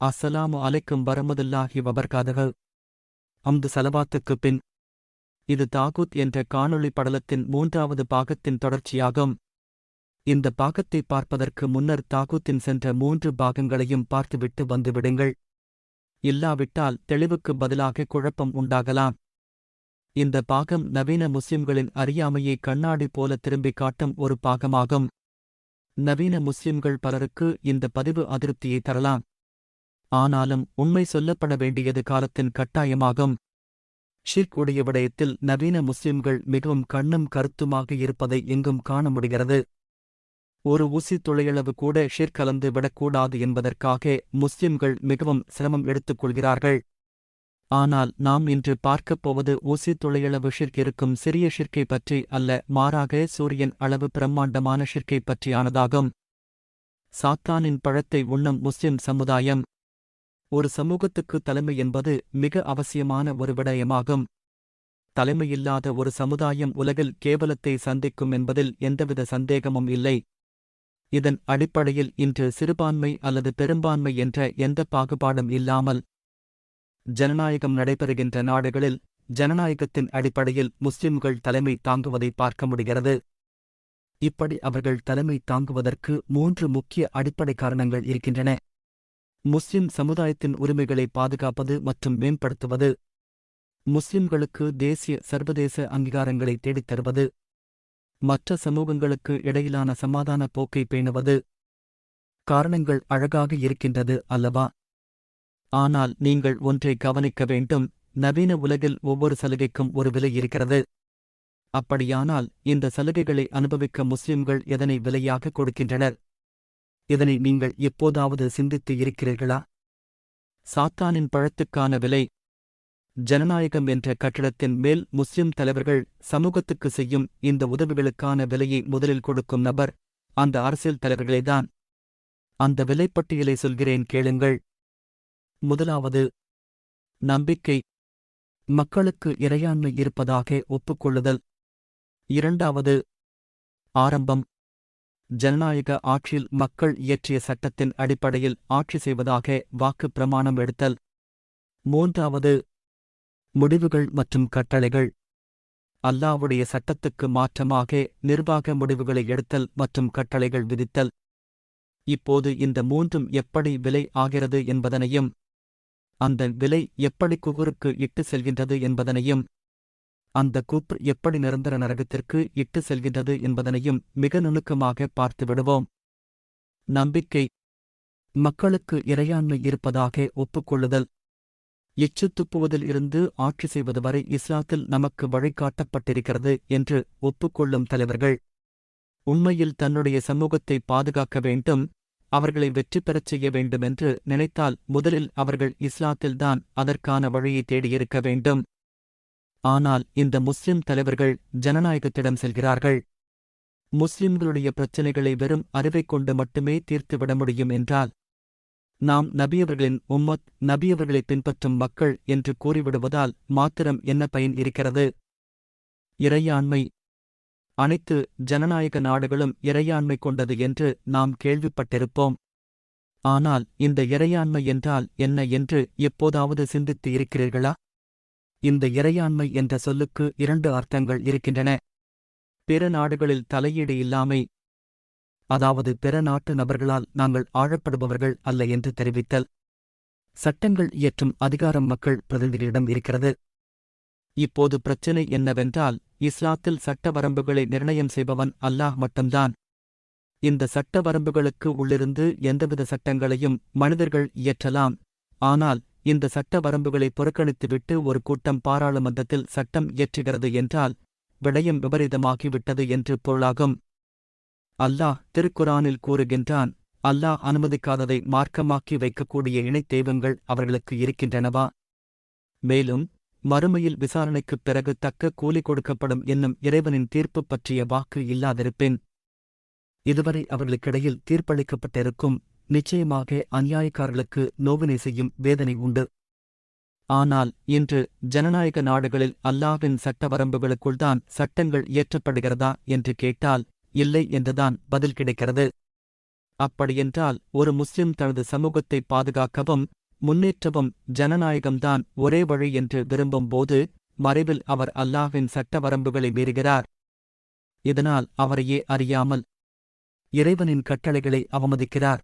அஸ்ஸலாமு அலைக்கும் வரமதுல்லாஹி வபர்காதகள் அம்து சலவாத்துக்கு பின் இது தாகூத் என்ற காணொளி படலத்தின் மூன்றாவது பாகத்தின் தொடர்ச்சியாகும். இந்த பாகத்தை பார்ப்பதற்கு முன்னர் தாகூத்தின் சென்ற மூன்று பாகங்களையும் பார்த்துவிட்டு வந்துவிடுங்கள் இல்லாவிட்டால் தெளிவுக்கு பதிலாக குழப்பம் உண்டாகலாம். இந்த பாகம் நவீன முஸ்லிம்களின் அறியாமையை கண்ணாடி போல திரும்பிக் காட்டும் ஒரு பாகமாகும். நவீன முஸ்லிம்கள் பலருக்கு இந்த பதிவு அதிருப்தியை தரலாம். ஆனாலும் உண்மை சொல்லப்பட வேண்டியது காலத்தின் கட்டாயமாகும். ஷிர்க் உடைய விடயத்தில் நவீன முஸ்லிம்கள் மிகவும் கண்ணும் கருத்துமாக இருப்பதை எங்கும் காண முடிகிறது. ஒரு ஊசி துளையளவு கூட ஷிர்க் கலந்து விடக்கூடாது என்பதற்காக முஸ்லிம்கள் மிகவும் சிரமம் எடுத்துக் கொள்கிறார்கள் ஆனால் நாம் இன்று பார்க்கப் போவது ஊசி துளையளவு ஷிர்க் இருக்கும் சிறிய ஷிர்க்கை பற்றி அல்ல மாறாக சூரியன் அளவு பிரம்மாண்டமான ஷிர்க்கை பற்றியானதாகும். சாத்தானின் பழத்தை உண்ணும் முஸ்லிம் சமுதாயம் ஒரு சமூகத்துக்கு தலைமை என்பது மிக அவசியமான ஒரு விடயமாகும். தலைமையில்லாத ஒரு சமுதாயம் உலகில் கேவலத்தை சந்திக்கும் என்பதில் எந்தவித சந்தேகமும் இல்லை. இதன் அடிப்படையில் இன்று சிறுபான்மை அல்லது பெரும்பான்மை என்ற எந்த பாகுபாடும் இல்லாமல் ஜனநாயகம் நடைபெறுகின்ற நாடுகளில் ஜனநாயகத்தின் அடிப்படையில் முஸ்லிம்கள் தலைமை தாங்குவதை பார்க்க முடிகிறது. இப்படி அவர்கள் தலைமை தாங்குவதற்கு மூன்று முக்கிய அடிப்படை காரணங்கள் இருக்கின்றன. முஸ்லிம் சமுதாயத்தின் உரிமைகளை பாதுகாப்பது மற்றும் மேம்படுத்துவது. முஸ்லிம்களுக்கு தேசிய சர்வதேச அங்கீகாரங்களை தேடித் தருவது. மற்ற சமூகங்களுக்கு இடையிலான சமாதான போக்கை பேணுவது. காரணங்கள் அழகாக இருக்கின்றது அல்லவா? ஆனால் நீங்கள் ஒன்றை கவனிக்க வேண்டும். நவீன உலகில் ஒவ்வொரு சலுகைக்கும் ஒரு விலை இருக்கிறது. அப்படியானால் இந்த சலுகைகளை அனுபவிக்க முஸ்லிம்கள் எதனை விலையாக கொடுக்கின்றனர்? இதனை நீங்கள் எப்போதாவது சிந்தித்து இருக்கிறீர்களா? சாத்தானின் பழத்துக்கான விலை ஜனநாயகம் என்ற கட்டிடத்தின் மேல் முஸ்லிம் தலைவர்கள் சமூகத்துக்கு செய்யும் இந்த உதவிகளுக்கான விலையை முதலில் கொடுக்கும் நபர் அந்த அரசியல் தலைவர்களேதான் அந்த விலைப்பட்டியலை சொல்கிறேன் கேளுங்கள். முதலாவது நம்பிக்கை. மக்களுக்கு இறையாண்மை இருப்பதாக ஒப்புக்கொள்ளுதல். இரண்டாவது ஆரம்பம். ஜனநாயக ஆட்சியில் மக்கள் இயற்றிய சட்டத்தின் அடிப்படையில் ஆட்சி செய்வதாக வாக்கு பிரமாணம் எடுத்தல். மூன்றாவது முடிவுகள் மற்றும் கட்டளைகள். அல்லாவுடைய சட்டத்துக்கு மாற்றமாக நிர்வாக முடிவுகளை எடுத்தல் மற்றும் கட்டளைகள் விதித்தல். இப்போது இந்த மூன்றும் எப்படி விலை ஆகிறது என்பதனையும் அந்த விலை எப்படி குகுருக்கு இட்டு செல்கின்றது என்பதனையும் அந்த கூப்பு எப்படி நிரந்தர நரகத்திற்கு இட்டு செல்கின்றது என்பதனையும் மிக நுணுக்கமாக பார்த்து விடுவோம். நம்பிக்கை. மக்களுக்கு இறையாண்மை இருப்பதாக ஒப்புக்கொள்ளுதல். எச்சு துப்புவதில் இருந்து ஆட்சி செய்வது வரை இஸ்லாத்தில் நமக்கு வழிகாட்டப்பட்டிருக்கிறது என்று ஒப்புக்கொள்ளும் தலைவர்கள். உண்மையில் தன்னுடைய சமூகத்தை பாதுகாக்க வேண்டும் அவர்களை வெற்றி பெறச் செய்ய வேண்டுமென்று நினைத்தால் முதலில் அவர்கள் இஸ்லாத்தில்தான் அதற்கான வழியை தேடியிருக்க வேண்டும். ஆனால் இந்த முஸ்லிம் தலைவர்கள் ஜனநாயகத்திடம் செல்கிறார்கள். முஸ்லிம்களுடைய பிரச்சினைகளை வெறும் அறிவைக் கொண்டு மட்டுமே தீர்த்துவிட முடியும் என்றால் நாம் நபியவர்களின் உம்மத் நபியவர்களை பின்பற்றும் மக்கள் என்று கூறிவிடுவதால் மாத்திரம் என்ன பயன் இருக்கிறது? இறையாண்மை. அனைத்து ஜனநாயக நாடுகளும் இறையாண்மை கொண்டது என்று நாம் கேள்விப்பட்டிருப்போம். ஆனால் இந்த இறையாண்மை என்றால் என்ன என்று எப்போதாவது சிந்தித்து இருக்கிறீர்களா? இந்த இறையாண்மை என்ற சொல்லுக்கு இரண்டு அர்த்தங்கள் இருக்கின்றன. பிற நாடுகளில் தலையீடு இல்லாமை அதாவது பிற நாட்டு நபர்களால் நாங்கள் ஆழப்படுபவர்கள் அல்ல என்று தெரிவித்தல். சட்டங்கள் இயற்றும் அதிகாரம் மக்கள் பிரதிநிதிகளிடம் இருக்கிறது. இப்போது பிரச்சினை என்னவென்றால் இஸ்லாத்தில் சட்ட வரம்புகளை நிர்ணயம் செய்பவன் அல்லாஹ் மட்டும்தான். இந்த சட்ட வரம்புகளுக்கு உள்ளிருந்து எந்தவித சட்டங்களையும் மனிதர்கள் இயற்றலாம். ஆனால் இந்த சட்ட வரம்புகளை புறக்கணித்துவிட்டு ஒரு கூட்டம் பாராளுமன்றத்தில் சட்டம் இயற்றுகிறது என்றால் விடயம் விபரீதமாகிவிட்டது என்று பொருளாகும். அல்லாஹ் திருக்குரானில் கூறுகின்றான் அல்லாஹ் அனுமதிக்காததை மார்க்கமாக்கி வைக்கக்கூடிய இணைத் தெய்வங்கள் அவர்களுக்கு இருக்கின்றனவா? மேலும் மறுமையில் விசாரணைக்குப் பிறகு தக்க கூலி கொடுக்கப்படும் என்னும் இறைவனின் தீர்ப்பு பற்றிய வாக்கு இல்லாதிருப்பேன். இதுவரை அவர்களுக்கிடையில் தீர்ப்பளிக்கப்பட்டிருக்கும் நிச்சயமாக அநியாயக்காரர்களுக்கு நோவினை செய்யும் வேதனை உண்டு. ஆனால் இன்று ஜனநாயக நாடுகளில் அல்லாவின் சட்ட வரம்புகளுக்குள்தான் சட்டங்கள் இயற்றப்படுகிறதா என்று கேட்டால் இல்லை என்றுதான் பதில் கிடைக்கிறது. அப்படியென்றால் ஒரு முஸ்லிம் தனது சமூகத்தை பாதுகாக்கவும் முன்னேற்றவும் ஜனநாயகம்தான் ஒரே வழி என்று விரும்பும் போது மறைவில் அவர் அல்லாவின் சட்ட வரம்புகளை மீறுகிறார். இதனால் அவரையே அறியாமல் இறைவனின் கட்டளைகளை அவமதிக்கிறார்.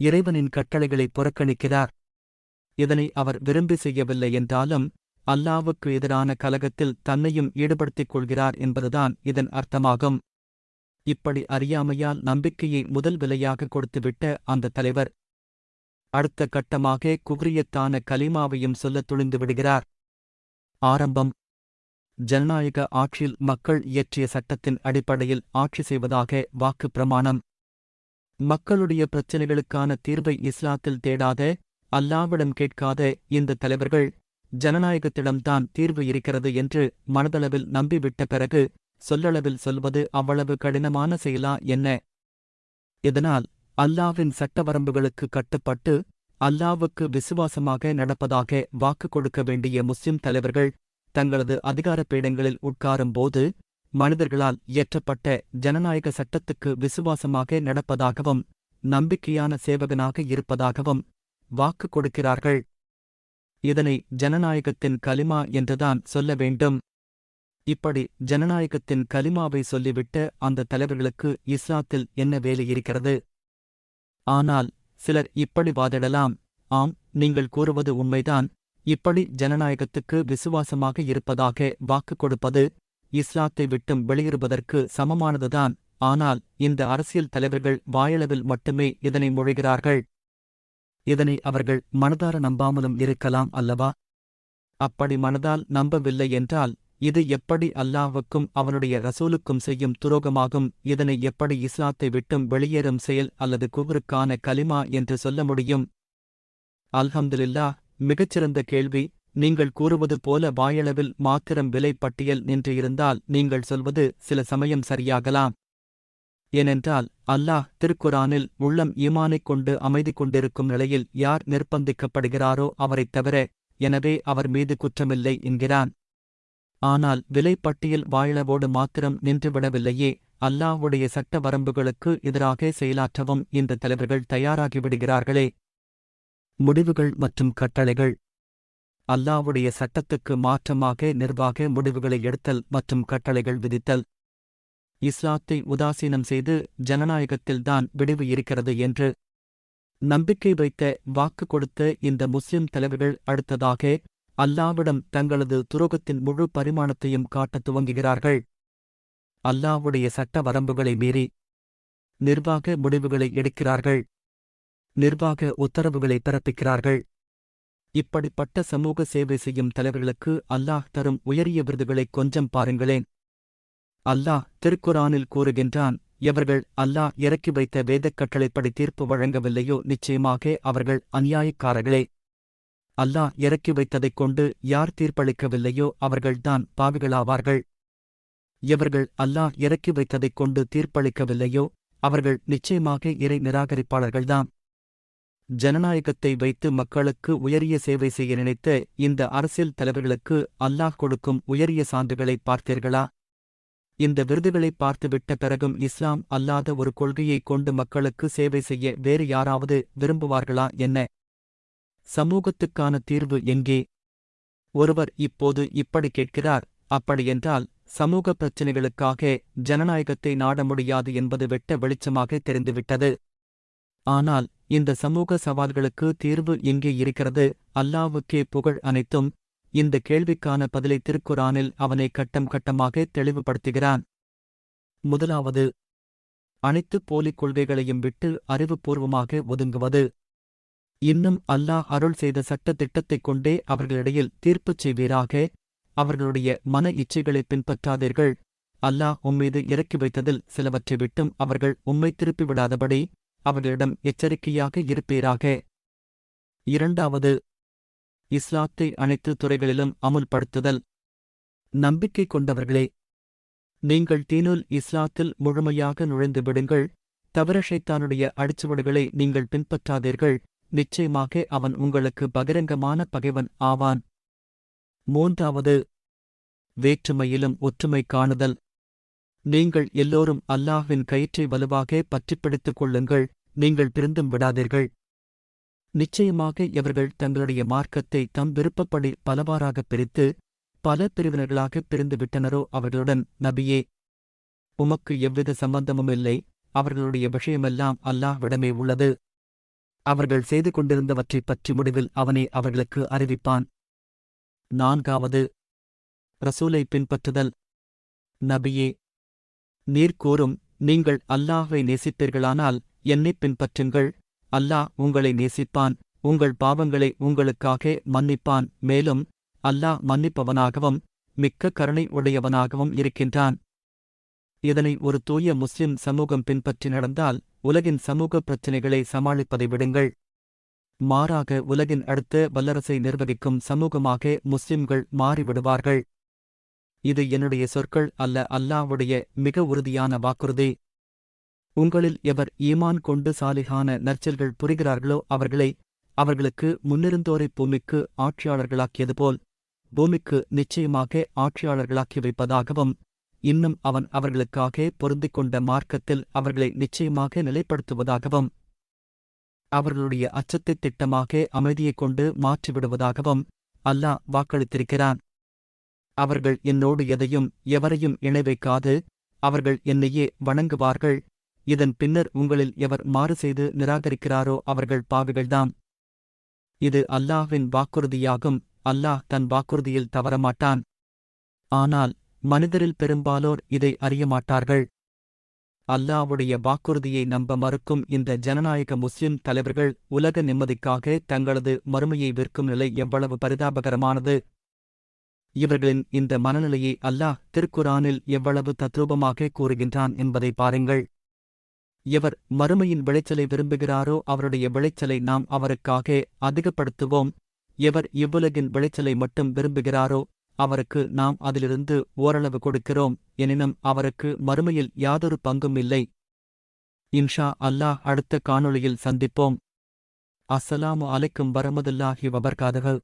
இறைவனின் கட்டளைகளை புறக்கணிக்கிறார். இதனை அவர் விரும்பி செய்யவில்லை என்றாலும் அல்லாவுக்கு எதிரான கலகத்தில் தன்னையும் ஈடுபடுத்திக் கொள்கிறார் என்பதுதான் இதன் அர்த்தமாகும். இப்படி அறியாமையால் நம்பிக்கையை முதல் விலையாக கொடுத்துவிட்ட அந்த தலைவர். அடுத்த கட்டமாக குக்ரியத்தான கலிமாவையும் சொல்லத் துணிந்து விடுகிறார். ஆரம்பம். ஜனநாயக ஆட்சியில் மக்கள் இயற்றிய சட்டத்தின் அடிப்படையில் ஆட்சி செய்வதாக வாக்கு பிரமாணம். மக்களுடைய பிரச்சினைகளுக்கான தீர்வை இஸ்லாத்தில் தேடாத அல்லாவிடம் கேட்காத இந்த தலைவர்கள் ஜனநாயகத்திடம்தான் தீர்வு இருக்கிறது என்று மனதளவில் நம்பிவிட்ட பிறகு சொல்லளவில் சொல்வது அவ்வளவு கடினமான செயலா என்ன? இதனால் அல்லாவின் சட்ட வரம்புகளுக்கு கட்டுப்பட்டு அல்லாவுக்கு விசுவாசமாக நடப்பதாக வாக்கு கொடுக்க வேண்டிய முஸ்லிம் தலைவர்கள் தங்களது அதிகார பீடங்களில் உட்காரும்போது மனிதர்களால் இயற்றப்பட்ட ஜனநாயக சட்டத்துக்கு விசுவாசமாக நடப்பதாகவும் நம்பிக்கையான சேவகனாக இருப்பதாகவும் வாக்கு கொடுக்கிறார்கள். இதனை ஜனநாயகத்தின் கலிமா என்றுதான் சொல்ல வேண்டும். இப்படி ஜனநாயகத்தின் கலிமாவை சொல்லிவிட்ட அந்த தலைவர்களுக்கு இஸ்லாத்தில் என்ன வேலை இருக்கிறது? ஆனால் சிலர் இப்படி வாதிடலாம். ஆம் நீங்கள் கூறுவது உண்மைதான். இப்படி ஜனநாயகத்துக்கு விசுவாசமாக இருப்பதாக வாக்கு கொடுப்பது இஸ்லாத்தை விட்டும் வெளியேறுவதற்கு சமமானதுதான். ஆனால் இந்த அரசியல் தலைவர்கள் வாயளவில் மட்டுமே இதனை மொழிகிறார்கள் இதனை அவர்கள் மனதார நம்பாமலும் இருக்கலாம் அல்லவா? அப்படி மனதால் நம்பவில்லை என்றால் இது எப்படி அல்லாஹ்வுக்கும் அவனுடைய ரசூலுக்கும் செய்யும் துரோகமாகும்? இதனை எப்படி இஸ்லாத்தை விட்டும் வெளியேறும் செயல் அல்லது குவருக்கான கலிமா என்று சொல்ல முடியும்? அல்ஹம்துலில்லா மிகச்சிறந்த கேள்வி. நீங்கள் கூறுவது போல வாயளவில் மாத்திரம் விலை பட்டியல் நின்று இருந்தால் நீங்கள் சொல்வது சில சமயம் சரியாகலாம். ஏனென்றால் அல்லாஹ் திருக்குரானில் உள்ளம் ஈமானைக் கொண்டு அமைதி கொண்டிருக்கும் நிலையில் யார் நிர்பந்திக்கப்படுகிறாரோ அவரைத் தவிர எனவே அவர் மீது குற்றமில்லை என்கிறான். ஆனால் விலைப்பட்டியல் வாயளவோடு மாத்திரம் நின்றுவிடவில்லையே அல்லாஹ்வுடைய சட்ட வரம்புகளுக்கு எதிராக செயலாற்றவும் இந்த தலைவர்கள் தயாராகிவிடுகிறார்களே முடிவுகள் மற்றும் கட்டளைகள். அல்லாஹ்வுடைய சட்டத்துக்கு மாற்றமாக நிர்வாக முடிவுகளை எடுத்தல் மற்றும் கட்டளைகள் விதித்தல். இஸ்லாத்தை உதாசீனம் செய்து ஜனநாயகத்தில்தான் விடிவு இருக்கிறது என்று நம்பிக்கை வைத்த வாக்கு கொடுத்த இந்த முஸ்லிம் தலைவர்கள் அடுத்ததாக அல்லாவிடம் தங்களது துரோகத்தின் முழு பரிமாணத்தையும் காட்டத் துவங்குகிறார்கள். அல்லாவுடைய சட்ட வரம்புகளை மீறி நிர்வாக முடிவுகளை எடுக்கிறார்கள். நிர்வாக உத்தரவுகளை பிறப்பிக்கிறார்கள். இப்படிப்பட்ட சமூக சேவை செய்யும் தலைவர்களுக்கு அல்லாஹ் தரும் உயரிய விருதுகளை கொஞ்சம் பாருங்களேன். அல்லாஹ் திருக்குரானில் கூறுகின்றான் எவர்கள் அல்லாஹ் இறக்கி வைத்த வேதக் கட்டளைப்படி தீர்ப்பு வழங்கவில்லையோ நிச்சயமாக அவர்கள் அநியாயக்காரர்களே. அல்லாஹ் இறக்கி வைத்ததைக் கொண்டு யார் தீர்ப்பளிக்கவில்லையோ அவர்கள்தான் பாவிகளாவார்கள். எவர்கள் அல்லாஹ் இறக்கி வைத்ததைக் கொண்டு தீர்ப்பளிக்கவில்லையோ அவர்கள் நிச்சயமாக இறை நிராகரிப்பாளர்கள்தாம் ஜனநாயகத்தை வைத்து மக்களுக்கு உயரிய சேவை செய்ய நினைத்த இந்த அரசியல் தலைவர்களுக்கு அல்லாஹ் கொடுக்கும் உயரிய சான்றுகளை பார்த்தீர்களா? இந்த விருதுகளை பார்த்துவிட்ட பிறகும் இஸ்லாம் அல்லாத ஒரு கொள்கையைக் கொண்டு மக்களுக்கு சேவை செய்ய வேறு யாராவது விரும்புவார்களா என்ன? சமூகத்துக்கான தீர்வு எங்கே? ஒருவர் இப்போது இப்படி கேட்கிறார் அப்படியென்றால் சமூக பிரச்சினைகளுக்காக ஜனநாயகத்தை நாட முடியாது என்பது வெட்ட வெளிச்சமாக தெரிந்துவிட்டது. ஆனால் இந்த சமூக சவால்களுக்கு தீர்வு எங்கே இருக்கிறது? அல்லாவுக்கே புகழ் அனைத்தும் இந்த கேள்விக்கான பதிலை திருக்குரானில் அவனை கட்டம் கட்டமாக தெளிவுபடுத்துகிறான். முதலாவது அனைத்து போலிக் கொள்கைகளையும் விட்டு அறிவுபூர்வமாக ஒதுங்குவது. இன்னும் அல்லாஹ் அருள் செய்த சட்ட திட்டத்தைக் கொண்டே அவர்களிடையில் தீர்ப்புச் செய்வீராக. அவர்களுடைய மன இச்சைகளை பின்பற்றாதீர்கள். அல்லாஹ் உம்மீது இறக்கி வைத்ததில் சிலவற்றை விட்டும் அவர்கள் உம்மை திருப்பிவிடாதபடி அவர்களிடம் எச்சரிக்கையாக இருப்பீராக. இரண்டாவது இஸ்லாத்தை அனைத்து துறைகளிலும் அமுல்படுத்துதல். நம்பிக்கை கொண்டவர்களே நீங்கள் தீனுல் இஸ்லாத்தில் முழுமையாக நுழைந்து விடுங்கள். தவிர ஷைத்தானுடைய அடிச்சுவடுகளை நீங்கள் பின்பற்றாதீர்கள். நிச்சயமாக அவன் உங்களுக்கு பகிரங்கமான பகைவன் ஆவான். மூன்றாவது வேற்றுமையிலும் ஒற்றுமை காணுதல். நீங்கள் எல்லோரும் அல்லாஹ்வின் கயிற்றை வலுவாக பற்றிப்பிடித்துக் கொள்ளுங்கள். நீங்கள் பிரிந்தும் விடாதீர்கள். நிச்சயமாக இவர்கள் தங்களுடைய மார்க்கத்தை தம் விருப்பப்படி பலவாறாகப் பிரித்து பல பிரிவினர்களாகப் பிரிந்து விட்டனரோ அவர்களுடன்? நபியே உமக்கு எவ்வித சம்பந்தமும் இல்லை. அவர்களுடைய விஷயமெல்லாம் அல்லாஹ்விடமே உள்ளது. அவர்கள் செய்து கொண்டிருந்தவற்றைப் பற்றி முடிவில் அவனே அவர்களுக்கு அறிவிப்பான். நான்காவது ரசூலை பின்பற்றுதல். நபியே நீர் கூறும் நீங்கள் அல்லாஹ்வை நேசிப்பீர்களானால் என்னைப் பின்பற்றுங்கள். அல்லாஹ் உங்களை நேசிப்பான். உங்கள் பாவங்களை உங்களுக்காக மன்னிப்பான். மேலும் அல்லாஹ் மன்னிப்பவனாகவும் மிக்க கருணை உடையவனாகவும் இருக்கின்றான். இதனை ஒரு தூய முஸ்லிம் சமூகம் பின்பற்றி நடந்தால் உலகின் சமூக பிரச்சினைகளை சமாளிப்பதை விடுங்கள். மாறாக உலகின் அடுத்த வல்லரசை நிர்வகிக்கும் சமூகமாக முஸ்லிம்கள் மாறிவிடுவார்கள். இது என்னுடைய சொற்கள் அல்ல அல்லாவுடைய மிக உறுதியான வாக்குறுதி. உங்களில் எவர் ஈமான் கொண்டு சாலிகான நற்செல்கள் புரிகிறார்களோ அவர்களை அவர்களுக்கு முன்னிருந்தோரை பூமிக்கு ஆட்சியாளர்களாக்கியது போல் பூமிக்கு நிச்சயமாக ஆட்சியாளர்களாக்கி வைப்பதாகவும் இன்னும் அவன் அவர்களுக்காக பொருந்திக் கொண்ட மார்க்கத்தில் அவர்களை நிச்சயமாக நிலைப்படுத்துவதாகவும் அவர்களுடைய அச்சத்தைத் திட்டமாக அமைதியைக் கொண்டு மாற்றிவிடுவதாகவும் அல்லாஹ் வாக்களித்திருக்கிறான். அவர்கள் என்னோடு எதையும் எவரையும் இணை வைக்காது அவர்கள் என்னையே வணங்குவார்கள். இதன் பின்னர் உங்களில் எவர் மாறு செய்து நிராகரிக்கிறாரோ அவர்கள் பாவிகள்தாம். இது அல்லாஹ்வின் வாக்குறுதியாகும். அல்லாஹ் தன் வாக்குறுதியில் தவறமாட்டான். ஆனால் மனிதரில் பெரும்பாலோர் இதை அறியமாட்டார்கள். அல்லாஹ்வுடைய வாக்குறுதியை நம்ப மறுக்கும் இந்த ஜனநாயக முஸ்லிம் தலைவர்கள் உலக நிம்மதிக்காக தங்களது மறுமையை விற்கும் நிலை எவ்வளவு பரிதாபகரமானது. இவர்களின் இந்த மனநிலையை அல்லாஹ் திருக்குரானில் எவ்வளவு தத்ரூபமாக கூறுகின்றான் என்பதை பாருங்கள். எவர் மறுமையின் விளைச்சலை விரும்புகிறாரோ அவருடைய விளைச்சலை நாம் அவருக்காக அதிகப்படுத்துவோம். எவர் இவ்வுலகின் விளைச்சலை மட்டும் விரும்புகிறாரோ அவருக்கு நாம் அதிலிருந்து ஓரளவு கொடுக்கிறோம் எனினும் அவருக்கு மறுமையில் யாதொரு பங்கும் இல்லை. இன்ஷா அல்லாஹ் அடுத்த காணொளியில் சந்திப்போம். அஸ்ஸலாமு அலைக்கும் வரமதுல்லாஹி வபர்காதகள்